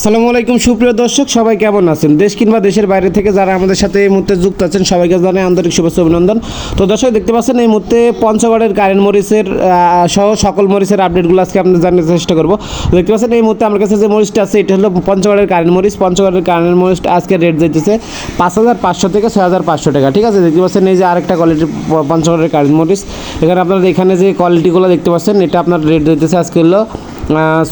আসসালামু আলাইকুম, সুপ্রিয় দর্শক, সবাই কেমন আছেন? দেশ কিংবা দেশের বাইরে থেকে যারা আমাদের সাথে এই মুহূর্তে যুক্ত আছেন, সবাইকে জানাই আন্তরিক শুভেচ্ছা, অভিনন্দন। তো দর্শক, দেখতে পাচ্ছেন, এই মুহূর্তে পঞ্চগড়ের কারেন্ট মরিচের সহ সকল মরিচের আপডেটগুলো আজকে আপনাদের জানার চেষ্টা করব। দেখতে পাচ্ছেন, এই মুহূর্তে আমার কাছে যে মরিচটা আছে, এটা হলো পঞ্চগড়ের কারেন্ট মরিচ। পঞ্চগড়ের কারেন্ট মরিচটা আজকে রেট দিতেছে পাঁচ হাজার পাঁচশো থেকে ছয় হাজার পাঁচশো টাকা। ঠিক আছে, দেখতে পাচ্ছেন, এই যে আরেকটা কোয়ালিটির পঞ্চগড়ের কারেন্ট মরিচ। এখানে আপনারা এখানে যে কোয়ালিটিগুলো দেখতে পাচ্ছেন, এটা আপনার রেট দিতেছে আজকে হলো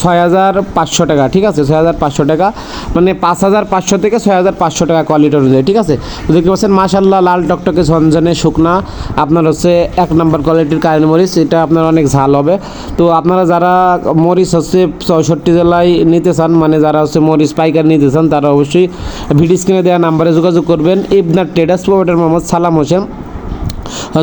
ছয় হাজার পাঁচশো টাকা, ঠিক আছে? ছয় হাজার পাঁচশো টাকা। মানে পাঁচ হাজার পাঁচশো থেকে ছয় হাজার পাঁচশো টাকা কোয়ালিটি অনুযায়ী, ঠিক আছে? দেখতে পাচ্ছেন মাশাল্লাহ লাল টকটকে ঝনঝনে শুকনা। আপনার হচ্ছে এক নম্বর কোয়ালিটির কারেন্ট মরিচ, এটা আপনার অনেক ঝাল হবে। তো আপনারা যারা মরিচ হচ্ছে চৌষট্টি জেলায় নিতে চান মানে যারা হচ্ছে মরিচ পাইকার নিতে চান, তারা অবশ্যই ভিডিও স্ক্রিনে দেওয়া নাম্বারে যোগাযোগ করবেন। ইবনার ট্রেডার্স প্রোভাইডার মোহাম্মদ সালাম হোসেন।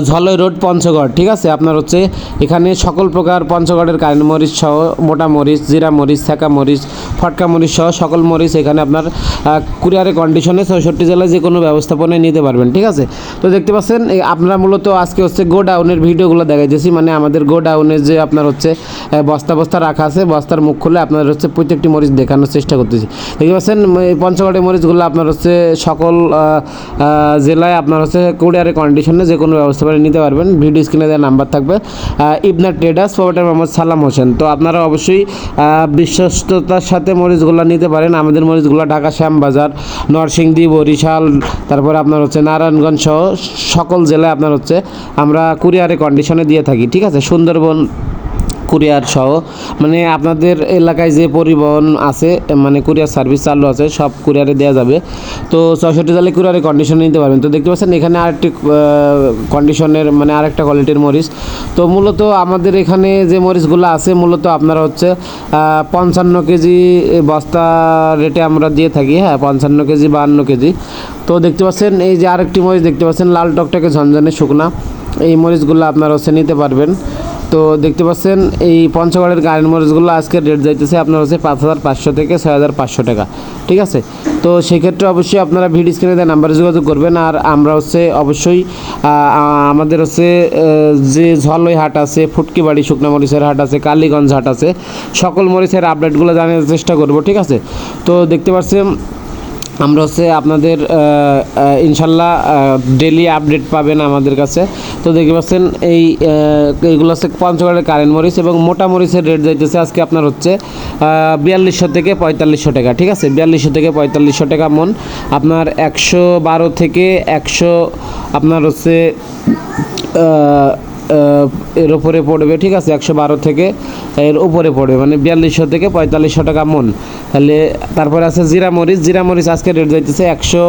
ঝলই রোড, পঞ্চগড়, ঠিক আছে? আপনার হচ্ছে এখানে সকল প্রকার পঞ্চগড়ের কারেন্ট মরিচ সহ, মোটা মরিচ, জিরা মরিচ থেকা মরিচ, ফটকা মরিচ সহ সকল মরিচ এখানে আপনার কুরিয়ারে কন্ডিশনে চৌষট্টি জেলায় যে কোনো ব্যবস্থাপনায় নিতে পারবেন, ঠিক আছে? তো দেখতে পাচ্ছেন আপনারা মূলত আজকে হচ্ছে গোডাউনের ভিডিওগুলো দেখাইতেছি মানে আমাদের গোডাউনের যে আপনার হচ্ছে বস্তা বস্তা রাখা আছে, বস্তার মুখ খুলে আপনার হচ্ছে প্রত্যেকটি মরিচ দেখানোর চেষ্টা করতেছি। দেখতে পাচ্ছেন পঞ্চগড়ের মরিচগুলো আপনার হচ্ছে সকল জেলায় আপনার হচ্ছে কুরিয়ারে কন্ডিশনে যে কোনো ব্যবস্থা করে নিতে পারবেন। ভিডিও স্ক্রিনে দেওয়া নাম্বার থাকবে। ইবনা ট্রেডার্স প্রোভাইডার মোহাম্মদ সালাম হোসেন। তো আপনারা অবশ্যই বিশ্বস্ততার সাথে মরিচগুলো নিতে পারেন। আমাদের মরিচগুলো ঢাকা শ্যামবাজার, নরসিংদী, বরিশাল, তারপর আপনার হচ্ছে নারায়ণগঞ্জ সহ সকল জেলায় আপনার হচ্ছে আমরা কুরিয়ারে কন্ডিশনে দিয়ে থাকি। ঠিক আছে? সুন্দরবন কুরিয়ার সহ মানে আপনাদের এলাকায় যে পরিবহন আছে মানে কুরিয়ার সার্ভিস চালু আছে, সব কুরিয়ারে দেওয়া যাবে। তো চৌষট্টি জালে কুরিয়ারে কন্ডিশন নিতে পারবেন। তো দেখতে পাচ্ছেন, এখানে আরেকটি কন্ডিশনের মানে আরেকটা কোয়ালিটির মরিচ। তো মূলত আমাদের এখানে যে মরিচগুলো আছে, মূলত আপনারা হচ্ছে পঞ্চান্ন কেজি বস্তা রেটে আমরা দিয়ে থাকি হ্যাঁ পঞ্চান্ন কেজি, বাহান্ন কেজি। তো দেখতে পাচ্ছেন, এই যে আরেকটি মরিচ দেখতে পাচ্ছেন, লাল টকটকে ঝনঝনে শুকনা। এই মরিচগুলো আপনারা হচ্ছে নিতে পারবেন। তো দেখতে পাচ্ছেন, এই পঞ্চগড়ের গাড়ির মরিচগুলো আজকে রেট যাইতেছে আপনার হচ্ছে পাঁচ হাজার পাঁচশো থেকে ছয় হাজার পাঁচশো টাকা, ঠিক আছে? তো সেক্ষেত্রে অবশ্যই আপনারা ভিডিও স্ক্রিনে দেওয়া নাম্বারে যোগাযোগ করবেন আর আমরা হচ্ছে অবশ্যই আমাদের হচ্ছে যে ঝলই হাট আছে ফুটকি বাড়ি শুকনা মরিচের হাট আছে, কালীগঞ্জ হাট আছে, সকল মরিচের আপডেটগুলো জানার চেষ্টা করব, ঠিক আছে? তো দেখতে পাচ্ছেন আমরা হচ্ছে আপনাদের ইনশাল্লাহ ডেলি আপডেট পাবেন আমাদের কাছে। তো দেখতে পাচ্ছেন, এই এইগুলো হচ্ছে পঞ্চগড়ের কারেন্ট মরিচ এবং মোটা মরিচের রেট যাইতেছে আজকে আপনার হচ্ছে বিয়াল্লিশশো থেকে পঁয়তাল্লিশশো টাকা, ঠিক আছে? বিয়াল্লিশশো থেকে পঁয়তাল্লিশশো টাকা মন। আপনার একশো বারো থেকে একশো, আপনার হচ্ছে এর উপরে পড়বে, ঠিক আছে, একশো বারো থেকে, এর উপরে পড়বে মানে বিয়াল্লিশশো থেকে পঁয়তাল্লিশশো টাকা মন। তাহলে তারপরে আছে জিরা মরিচ জিরা মরিচ আজকে রেট যাইতেছে একশো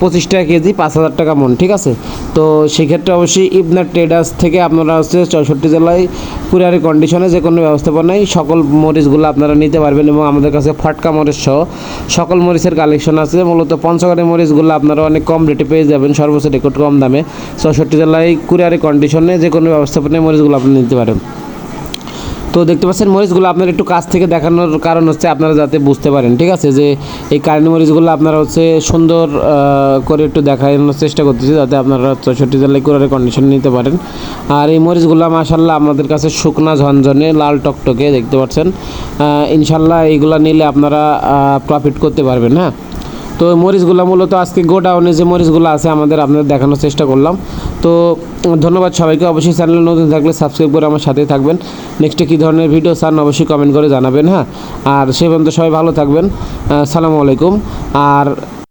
পঁচিশ টাকা কেজি, পাঁচ হাজার টাকা মন, ঠিক আছে? তো সেক্ষেত্রে অবশ্যই ইবনার ট্রেডার্স থেকে আপনারা হচ্ছে চৌষট্টি জেলায় কুরিয়ারি কন্ডিশনে যে কোনো ব্যবস্থাপনায় সকল মরিচগুলো আপনারা নিতে পারবেন এবং আমাদের কাছে ফটকা মরিচ সহ সকল মরিচের কালেকশন আছে। মূলত পঞ্চগড়ের মরিচগুলো আপনারা অনেক কম রেটে পেয়ে যাবেন, সর্বোচ্চ রেকর্ড কম দামে। চৌষট্টি জেলায় কুরিয়ারের কন্ডিশনে যে কোনো ব্যবস্থাপনায় মরিচগুলো আপনি নিতে পারেন। তো দেখতে পাচ্ছেন মরিচগুলো আপনার একটু কাছ থেকে দেখানোর কারণ হচ্ছে আপনারা যাতে বুঝতে পারেন, ঠিক আছে? যে এই কারেন্ট মরিচগুলো আপনারা হচ্ছে সুন্দর করে একটু দেখানোর চেষ্টা করতেছি যাতে আপনারা চৌষট্টি জেলায় করে কন্ডিশন নিতে পারেন। আর এই মরিচগুলো মাসাল্লাহ আমাদের কাছে শুকনা ঝনঝনে, লাল টকটকে, দেখতে পাচ্ছেন? ইনশাল্লাহ এইগুলো নিলে আপনারা প্রফিট করতে পারবেন হ্যাঁ? তো মরিচগুলো মূলত আজকে গোডাউনে যে মরিচগুলো আছে আমাদের আপনাদের দেখানোর চেষ্টা করলাম। তো, ধন্যবাদ সবাইকে। অবশ্যই চ্যানেলে নতুন থাকলে সাবস্ক্রাইব করে আমার সাথেই থাকবেন। নেক্সটে কী ধরনের ভিডিও চান অবশ্যই কমেন্ট করে জানাবেন হ্যাঁ? আর সে পর্যন্ত সবাই ভালো থাকবেন। সালামু আলাইকুম। আর